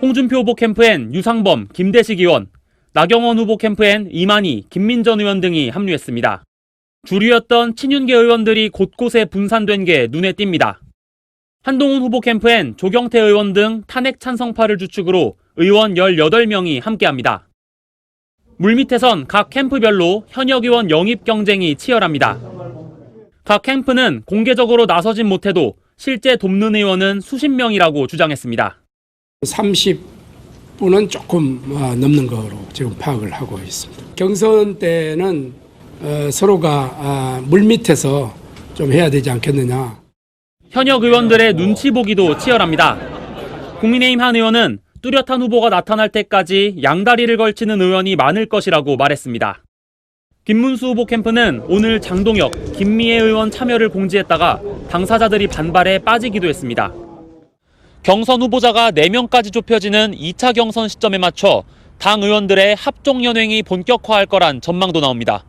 홍준표 후보 캠프엔 유상범, 김대식 의원, 나경원 후보 캠프엔 이만희, 김민전 의원 등이 합류했습니다. 주류였던 친윤계 의원들이 곳곳에 분산된 게 눈에 띕니다. 한동훈 후보 캠프엔 조경태 의원 등 탄핵 찬성파를 주축으로 의원 18명이 함께합니다. 물밑에선 각 캠프별로 현역 의원 영입 경쟁이 치열합니다. 각 캠프는 공개적으로 나서진 못해도 실제 돕는 의원은 수십 명이라고 주장했습니다. 30분은 조금 어, 넘는 거로 지금 파악을 하고 있습니다. 경선 때는 어, 서로가 아, 물밑에서 좀 해야 되지 않겠느냐. 현역 의원들의 눈치 보기도 치열합니다. 국민의힘 한 의원은 뚜렷한 후보가 나타날 때까지 양다리를 걸치는 의원이 많을 것이라고 말했습니다. 김문수 후보 캠프는 오늘 장동혁, 김미애 의원 참여를 공지했다가 당사자들이 반발에 빠지기도 했습니다. 경선 후보자가 4명까지 좁혀지는 2차 경선 시점에 맞춰 당 의원들의 합종 연행이 본격화할 거란 전망도 나옵니다.